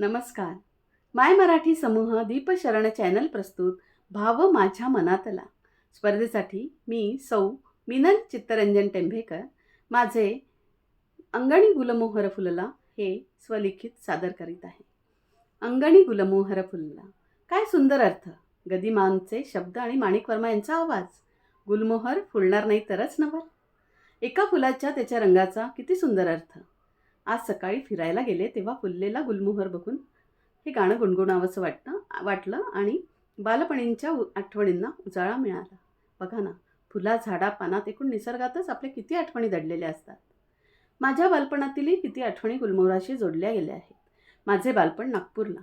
नमस्कार. माय मराठी समूह दीपशरण चॅनल प्रस्तुत भाव माझ्या मनातला. स्पर्धेसाठी मी सौ मिनल चित्तरंजन टेंभेकर. माझे अंगणी गुलमोहर फुलला हे स्वलिखित सादर करीत आहे. अंगणी गुलमोहर फुलला. काय सुंदर अर्थ. गदिमांचे शब्द आणि माणिक वर्मा यांचा आवाज. गुलमोहर फुलणार नाही तरच नवर एका फुलाच्या त्याच्या रंगाचा किती सुंदर अर्थ. आज सकाळी फिरायला गेले तेव्हा फुललेला गुलमोहर बघून हे गाणं गुणगुणावंसं वाटतं वाटलं आणि बालपणींच्या उ- आठवणींना उजाळा मिळाला. बघा ना फुला झाडा पानात एकूण निसर्गातच आपल्या किती आठवणी दडलेल्या असतात. माझ्या बालपणातीलही किती आठवणी गुलमोहराशी जोडल्या गेल्या आहेत. माझे बालपण नागपूरला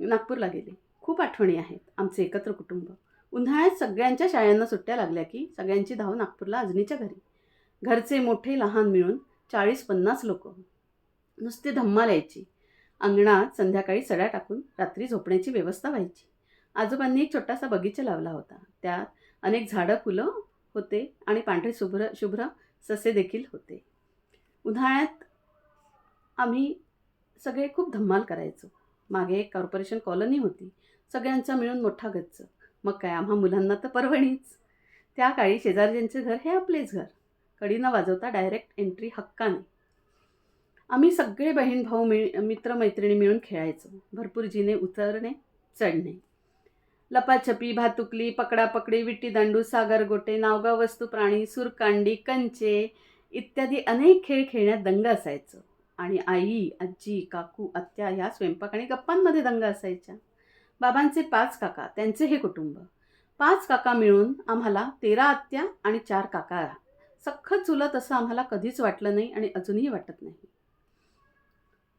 नागपूरला गेले. खूप आठवणी आहेत आमचे एकत्र कुटुंब. उन्हाळ्यात सगळ्यांच्या शाळांना सुट्ट्या लागल्या की सगळ्यांची धाव नागपूरला अजनीच्या घरी. घरचे मोठे लहान मिळून चाळीस पन्नास लोक. नुसती धम्माल यायची अंगणात संध्याकाळी सड्या टाकून रात्री झोपण्याची व्यवस्था व्हायची. आजोबांनी एक छोटासा बगीचा लावला होता. त्यात अनेक झाडं फुलं होते आणि पांढरे शुभ्र शुभ्र ससे देखील होते. उन्हाळ्यात आम्ही सगळे खूप धम्माल करायचो. मागे एक कॉर्पोरेशन कॉलनी होती. सगळ्यांचा मिळून मोठा गच्च. मग काय आम्हा मुलांना तर परवणीच त्या काळी शेजारच्यांचे घर हे आपलेच घर. कडी न वाजवता डायरेक्ट एंट्री हक्काने. आम्ही सगळे बहीण भाऊ मिळ मित्रमैत्रिणी मिळून खेळायचो. भरपूर जिने उतरणे चढणे. लपाछपी भातुकली पकडापकडी विट्टी दांडू सागरगोटे नावगाव वस्तू प्राणी सुरकांडी कंचे इत्यादी अनेक खेळ खेळण्यात दंग असायचं. आणि आई आजी काकू आत्या ह्या स्वयंपाक आणि गप्पांमध्ये दंग असायच्या. बाबांचे पाच काका त्यांचे हे कुटुंब. पाच काका मिळून आम्हाला तेरा आत्या आणि चार काका. सखत चुलत असं आम्हाला कधीच वाटलं नाही आणि अजूनही वाटत नाही.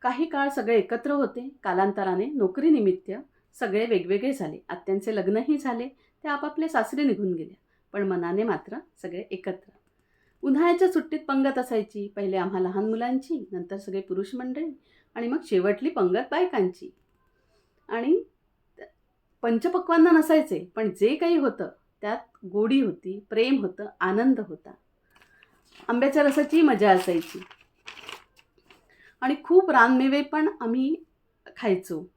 काही काळ सगळे एकत्र होते. कालांतराने नोकरीनिमित्त सगळे वेगवेगळे झाले. आत्यांचे लग्नही झाले. ते आपापले सासरे निघून गेले पण मनाने मात्र सगळे एकत्र. उन्हाळ्याच्या सुट्टीत पंगत असायची. पहिले आम्हा लहान मुलांची नंतर सगळे पुरुष मंडळी आणि मग शेवटली पंगत बायकांची. आणि पंचपक्वांना नसायचे पण जे काही होतं त्यात गोडी होती प्रेम होतं आनंद होता. आंब्याच्या रसाची मजा असायची. आणि खूप रानमेवे पण आम्ही खायचो.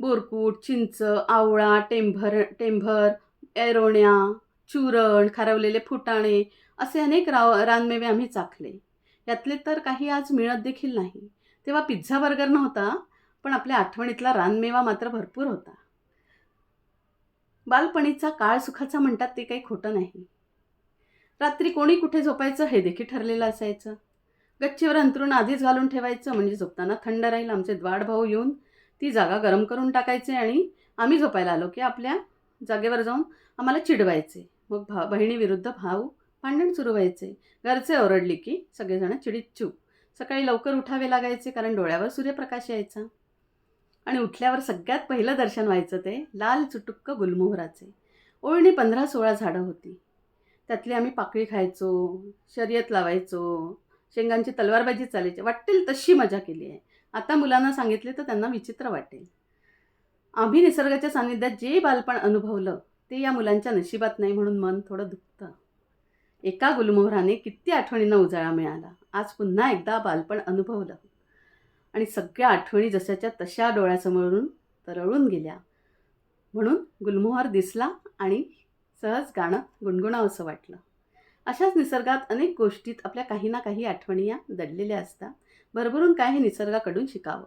बोरकूट चिंच आवळा टेंभर टेंभर एरोण्या चुरण खारवलेले फुटाणे असे अनेक राव रानमेवे आम्ही चाखले यातले तर काही आज मिळत देखील नाही. तेव्हा पिझ्झा बर्गर नव्हता पण आपल्या आठवणीतला रानमेवा मात्र भरपूर होता. बालपणीचा काळ सुखाचा म्हणतात ते काही खोटं नाही. रात्री कोणी कुठे झोपायचं हे देखील ठरलेलं असायचं. गच्चीवर अंतरून आधीच घालून ठेवायचं म्हणजे झोपताना थंड राहील आमचे द्वाड भाऊ येऊन ती जागा गरम करून टाकायचे आणि आम्ही झोपायला आलो की आपल्या जागेवर जाऊन आम्हाला चिडवायचे. मग भा बहिणीविरुद्ध भाऊ भांडण सुरू व्हायचे. घरचे ओरडली की सगळेजण चिडीत चूप सकाळी लवकर उठावे लागायचे कारण डोळ्यावर सूर्यप्रकाश यायचा. आणि उठल्यावर सगळ्यात पहिलं दर्शन व्हायचं ते लाल चुटुक्क गुलमोहराचे. ओळणी पंधरा सोळा झाडं होती. त्यातली आम्ही पाकळी खायचो शर्यत लावायचो शेंगांची तलवारबाजी चालायची. वाटेल तशी मजा केली आहे. आता मुलांना सांगितले तर त्यांना विचित्र वाटेल. आम्ही निसर्गाच्या सान्निध्यात जे बालपण अनुभवलं ते या मुलांच्या नशिबात नाही म्हणून मन थोडं दुखतं. एका गुलमोहराने किती आठवणींना उजाळा मिळाला. आज पुन्हा एकदा बालपण अनुभवलं. आणि सगळ्या आठवणी जशाच्या तशा डोळ्यासमोरून तरळून गेल्या. म्हणून गुलमोहर दिसला आणि सहज गाणं गुणगुणावंसं वाटलं. अशाच निसर्गात अनेक गोष्टीत आपल्या काही ना काही आठवणी या दडलेल्या असतात. भरभरून काय हे निसर्गाकडून शिकावं?